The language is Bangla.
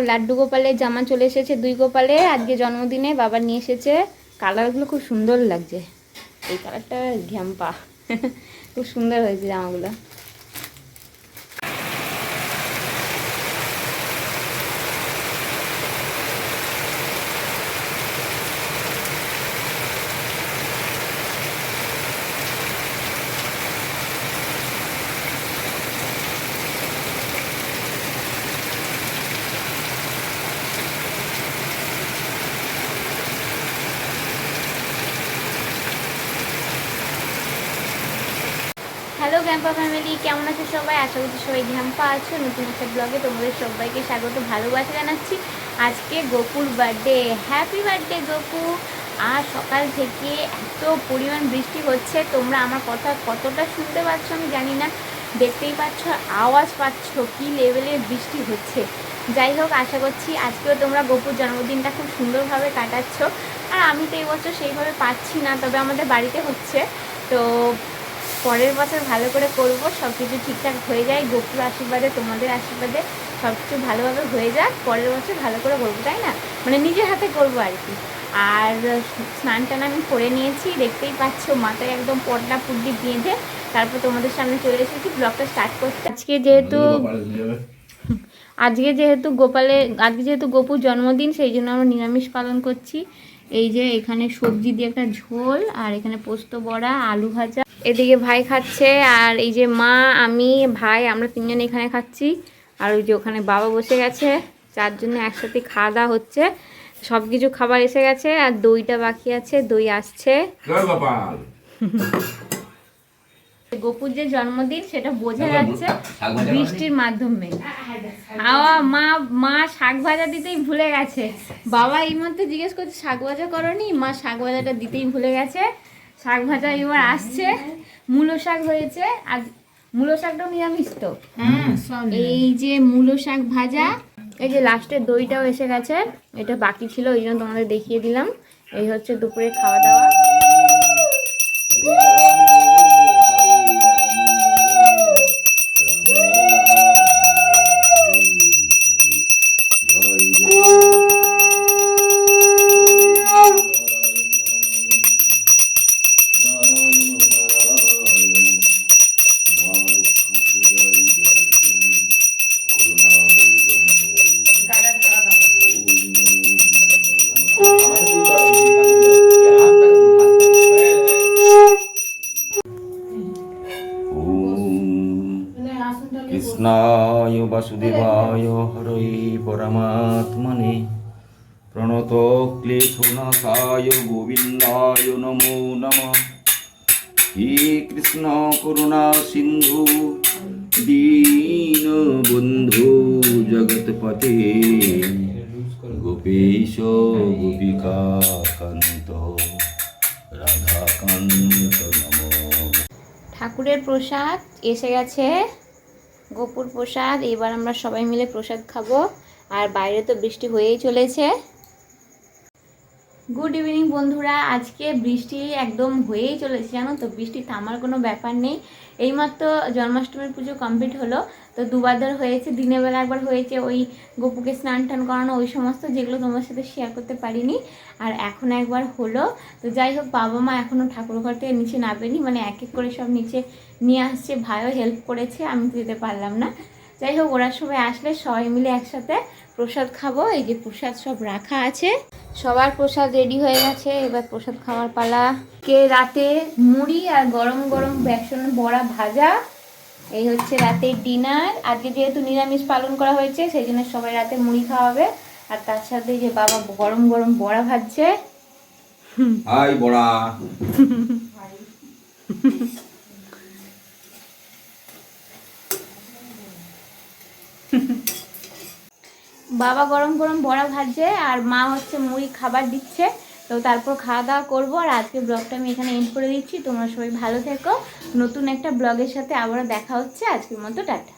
লাড্ডু গোপালের জামা চলে এসেছে দুই গোপালে। আজকে জন্মদিনে বাবা নিয়ে এসেছে। কালারগুলো খুব সুন্দর লাগছে। এই কালারটা ঘ্যাম্পা। খুব সুন্দর হয়েছে জামাগুলো। হ্যালো গ্যাম্পা ফ্যামিলি, কেমন আছো সবাই? আশা করছি সবাই ঘ্যাম্পা আছো। নতুন একটা ব্লগে তোমাদের সবাইকে স্বাগত, ভালোবাসা জানাচ্ছি। আজকে গোপুর বার্থডে হ্যাপি বার্থডে গোপু! আর সকাল থেকে এত পরিমাণ বৃষ্টি হচ্ছে, তোমরা আমার কথা কতটা শুনতে পাচ্ছ আমি জানি না। দেখতেই পাচ্ছ, আওয়াজ পাচ্ছ কী লেভেলের বৃষ্টি হচ্ছে। যাই হোক, আশা করছি আজকেও তোমরা গোপুর জন্মদিনটা খুব সুন্দরভাবে কাটাচ্ছ। আর আমি তো এই বছর সেইভাবে পাচ্ছি না, তবে আমাদের বাড়িতে হচ্ছে। তো পরের বছর ভালো করে করব সব কিছু ঠিকঠাক হয়ে যায় গোপুর আশীর্বাদে তোমাদের আশীর্বাদে সব কিছু ভালোভাবে হয়ে যাক পরের বছর ভালো করে করব তাই না? মানে নিজের হাতে করব আর কি। আর স্নান টান আমি করে নিয়েছি দেখতেই পাচ্ছ মাথায় একদম পর্দা পুড্ডি বেঁধে তারপর তোমাদের সামনে চলে এসেছি ব্লগটা স্টার্ট করতে। আজকে যেহেতু আজকে যেহেতু গোপালের আজকে যেহেতু গোপুর জন্মদিন সেই জন্য আমরা নিরামিষ পালন করছি। এই যে এখানে সবজি দিয়ে একটা ঝোল আর এখানে পোস্ত বড়া আলু ভাজা। এদিকে ভাই খাচ্ছে আর এই যে মা আমি ভাই আমরা তিনজন এখানে খাচ্ছি। আর ওই যে ওখানে বাবা বসে গেছে চারজনে একসাথে খাওয়া দাওয়া হচ্ছে। সব কিছু খাবার এসে গেছে আর দইটা বাকি আছে দই আসছে। গোপুর যে জন্মদিন সেটা বোঝা যাচ্ছে বৃষ্টির মাধ্যমে। আওয়া মা মা শাক ভাজা দিতেই ভুলে গেছে। বাবা এই মধ্যে জিজ্ঞেস করছে শাক ভাজা করনি? মা শাক ভাজাটা দিতেই ভুলে গেছে। শাক ভাজা এবার আসছে। মূলো শাক হয়েছে আর মূলো শাকটাও নিরামিষ তো। এই যে মূলো শাক ভাজা এই যে লাস্টের দইটাও এসে গেছে এটা বাকি ছিল ওই জন্য তোমাদের দেখিয়ে দিলাম। এই হচ্ছে দুপুরে খাওয়া দাওয়া। কৃষ্ণায় বাসুদেবায় হরৈ পরমাত্মনে প্রণত ক্লেশনাশায় গোবিন্দায় নমো নমঃ। হে কৃষ্ণ করুণা সিন্ধু দীনবন্ধু জগৎপতে গোপীশ গোপিকা কান্ত রাধাকান্ত নমঃ। ঠাকুরের প্রসাদ এসে গেছে। গোপুর প্রসাদ এবার আমরা সবাই মিলে প্রসাদ খাব। আর বাইরে তো বৃষ্টি হয়েই চলেছে। গুড ইভিনিং বন্ধুরা। আজকে বৃষ্টি একদম হয়েই চলেছে, জানো তো? বৃষ্টি থামার কোনো ব্যাপার নেই। এইমাত্র জন্মাষ্টমীর পুজো কমপ্লিট হলো, তো দুবার হয়েছে, দিনের বেলা একবার হয়েছে। ওই গোপুকে স্নান টান করানো, ওই সমস্ত যেগুলো তোমার সাথে শেয়ার করতে পারিনি। আর এখন একবার হলো, তো যাই হোক, বাবা মা এখনও ঠাকুর ঘর থেকে নিচে নামেনি মানে এক এক করে সব নিচে নিয়ে আসছে। ভাইও হেল্প করেছে, আমি যেতে পারলাম না। যাই হোক ওরা সবাই আসলে সবাই মিলে একসাথে প্রসাদ খাব। এই যে প্রসাদ সব রাখা আছে। সবার প্রসাদ রেডি হয়ে গেছে। এবার প্রসাদ খাওয়ার পালা। কে রাতে মুড়ি আর গরম গরম বেসন বড়া ভাজা। এই হচ্ছে রাতের ডিনার আজকে যেহেতু নিরামিষ পালন করা হয়েছে সেই জন্য সবাই রাতে মুড়ি খাওয়াবে। আর তার সাথে যে বাবা গরম গরম বড়া ভাজছে। হাই বড়া। বাবা গরম গরম বড়া ভাজছে আর মা হচ্ছে মুড়ি খাবার দিচ্ছে। তো তারপর খাওয়া দাওয়া করব আর আজকে ব্লগটা আমি এখানে এন্ড করে দিচ্ছি। তোমরা সবাই ভালো থেকো। নতুন একটা ব্লগের সাথে আবারও দেখা হচ্ছে। আজকের মতো টাটা।